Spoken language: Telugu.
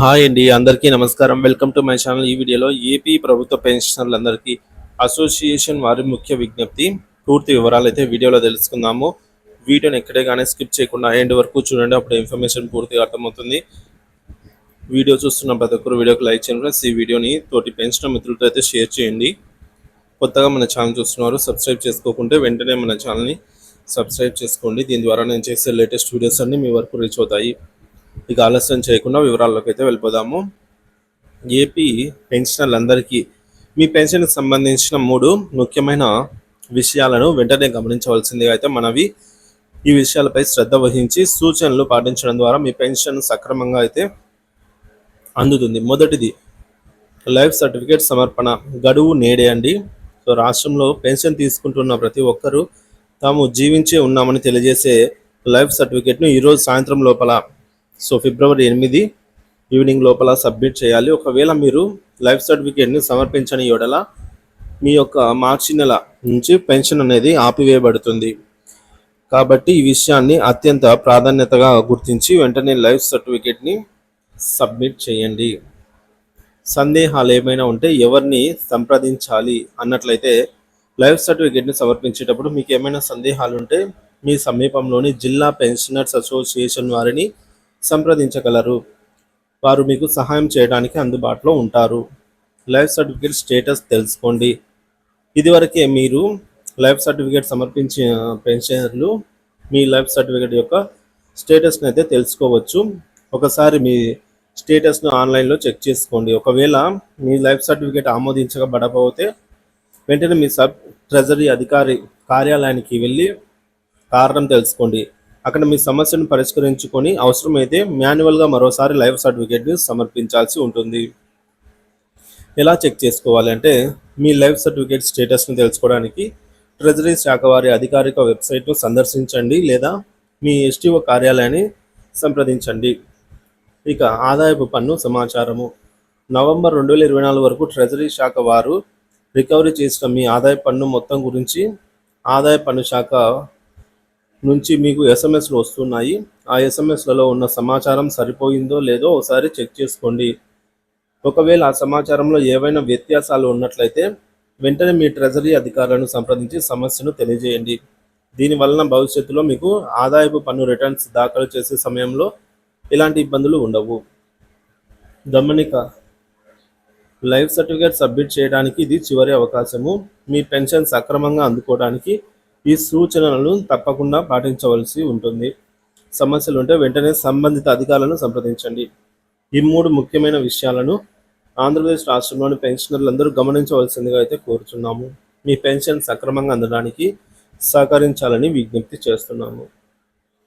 హాయ్ అండి అందరికీ నమస్కారం. Welcome to my channel. ఈ వీడియోలో ఏపీ ప్రభుత్వ పెన్షనర్లందరికీ అసోసియేషన్ వారి ముఖ్య విజ్ఞప్తి. పూర్తి వివరాలు అయితే వీడియోలో తెలుసుకుందాము. వీడియోని ఎక్కడే కానీ స్కిప్ చేయకుండా ఎండ్ వరకు చూడండి అప్పుడు ఇన్ఫర్మేషన్ పూర్తిగా అర్థమవుతుంది. వీడియో చూస్తున్న ప్రతి ఒక్కరు వీడియోకి లైక్ చేయండి ఫ్రెండ్స్. ఈ వీడియోని తోటి పెన్షన్ మిత్రులతో అయితే షేర్ చేయండి. కొత్తగా మన ఛానల్ చూస్తున్నారు సబ్స్క్రైబ్ చేసుకోకుంటే వెంటనే మన ఛానల్ని సబ్స్క్రైబ్ చేసుకోండి. దీని ద్వారా నేను చేసే లేటెస్ట్ వీడియోస్ అన్ని మీ వరకు రీచ్ అవుతాయి. ఇక ఆలస్యం చేయకుండా వివరాల్లోకి అయితే వెళ్ళిపోదాము. ఏపీ పెన్షనర్లందరికీ మీ పెన్షన్కి సంబంధించిన మూడు ముఖ్యమైన విషయాలను వెంటనే గమనించవలసిందిగా అయితే మనవి. ఈ విషయాలపై శ్రద్ధ వహించి సూచనలు పాటించడం ద్వారా మీ పెన్షన్ సక్రమంగా అయితే అందుతుంది. మొదటిది లైఫ్ సర్టిఫికేట్ సమర్పణ గడువు నేడే అండి. సో రాష్ట్రంలో పెన్షన్ తీసుకుంటున్న ప్రతి ఒక్కరూ తాము జీవించే ఉన్నామని తెలియజేసే లైఫ్ సర్టిఫికేట్ను ఈరోజు సాయంత్రం లోపల సో ఫిబ్రవరి ఎనిమిది ఈవినింగ్ లోపల సబ్మిట్ చేయాలి. ఒకవేళ మీరు లైఫ్ సర్టిఫికేట్ని సమర్పించని యెడల మీ యొక్క మార్చి నెల నుంచి పెన్షన్ అనేది ఆపివేయబడుతుంది. కాబట్టి ఈ విషయాన్ని అత్యంత ప్రాధాన్యతగా గుర్తించి వెంటనే లైఫ్ సర్టిఫికేట్ని సబ్మిట్ చేయండి. సందేహాలు ఏమైనా ఉంటే ఎవరిని సంప్రదించాలి అన్నట్లయితే లైఫ్ సర్టిఫికేట్ని సమర్పించేటప్పుడు మీకు ఏమైనా సందేహాలు ఉంటే మీ సమీపంలోని జిల్లా పెన్షనర్స్ అసోసియేషన్ వారిని సంప్రదించగలరు. వారు మీకు సహాయం చేయడానికి అందుబాటులో ఉంటారు. లైఫ్ సర్టిఫికేట్ స్టేటస్ తెలుసుకోండి. ఇదివరకే మీరు లైఫ్ సర్టిఫికేట్ సమర్పించిన పెన్షనర్లు మీ లైఫ్ సర్టిఫికేట్ యొక్క స్టేటస్ని అయితే తెలుసుకోవచ్చు. ఒకసారి మీ స్టేటస్ను ఆన్లైన్లో చెక్ చేసుకోండి. ఒకవేళ మీ లైఫ్ సర్టిఫికేట్ ఆమోదించబడకపోతే వెంటనే మీ సబ్ ట్రెజరీ అధికారి కార్యాలయానికి వెళ్ళి కారణం తెలుసుకోండి. అక్కడ మీ సమస్యను పరిష్కరించుకొని అవసరమైతే మాన్యువల్గా మరోసారి లైఫ్ సర్టిఫికేట్ని సమర్పించాల్సి ఉంటుంది. ఎలా చెక్ చేసుకోవాలి అంటే మీ లైఫ్ సర్టిఫికేట్ స్టేటస్ని తెలుసుకోవడానికి ట్రెజరీ శాఖ వారి అధికారిక వెబ్సైట్ను సందర్శించండి లేదా మీ ఎస్టీఓ కార్యాలయాన్ని సంప్రదించండి. ఇక ఆదాయపు పన్ను సమాచారము. నవంబర్ రెండు వేల ఇరవై నాలుగు వరకు ట్రెజరీ శాఖ వారు రికవరీ చేసిన మీ ఆదాయ పన్ను మొత్తం గురించి ఆదాయ పన్ను శాఖ నుంచి మీకు ఎస్ఎంఎస్లు వస్తున్నాయి. ఆ ఎస్ఎంఎస్లలో ఉన్న సమాచారం సరిపోయిందో లేదో ఒకసారి చెక్ చేసుకోండి. ఒకవేళ ఆ సమాచారంలో ఏవైనా వ్యత్యాసాలు ఉన్నట్లయితే వెంటనే మీ ట్రెజరీ అధికారులను సంప్రదించి సమస్యను తెలియజేయండి. దీనివలన భవిష్యత్తులో మీకు ఆదాయపు పన్ను రిటర్న్స్ దాఖలు చేసే సమయంలో ఎలాంటి ఇబ్బందులు ఉండవు. గమనిక లైఫ్ సర్టిఫికేట్ సబ్మిట్ చేయడానికి ఇది చివరి అవకాశము. మీ పెన్షన్ సక్రమంగా అందుకోవడానికి ఈ సూచనలను తప్పకుండా పాటించవలసి ఉంటుంది. సమస్యలు ఉంటే వెంటనే సంబంధిత అధికారులను సంప్రదించండి. ఈ మూడు ముఖ్యమైన విషయాలను ఆంధ్రప్రదేశ్ రాష్ట్రంలోని పెన్షనర్లందరూ గమనించవలసిందిగా అయితే కోరుచున్నాము. మీ పెన్షన్ సక్రమంగా అందడానికి సహకరించాలని విజ్ఞప్తి చేస్తున్నాము.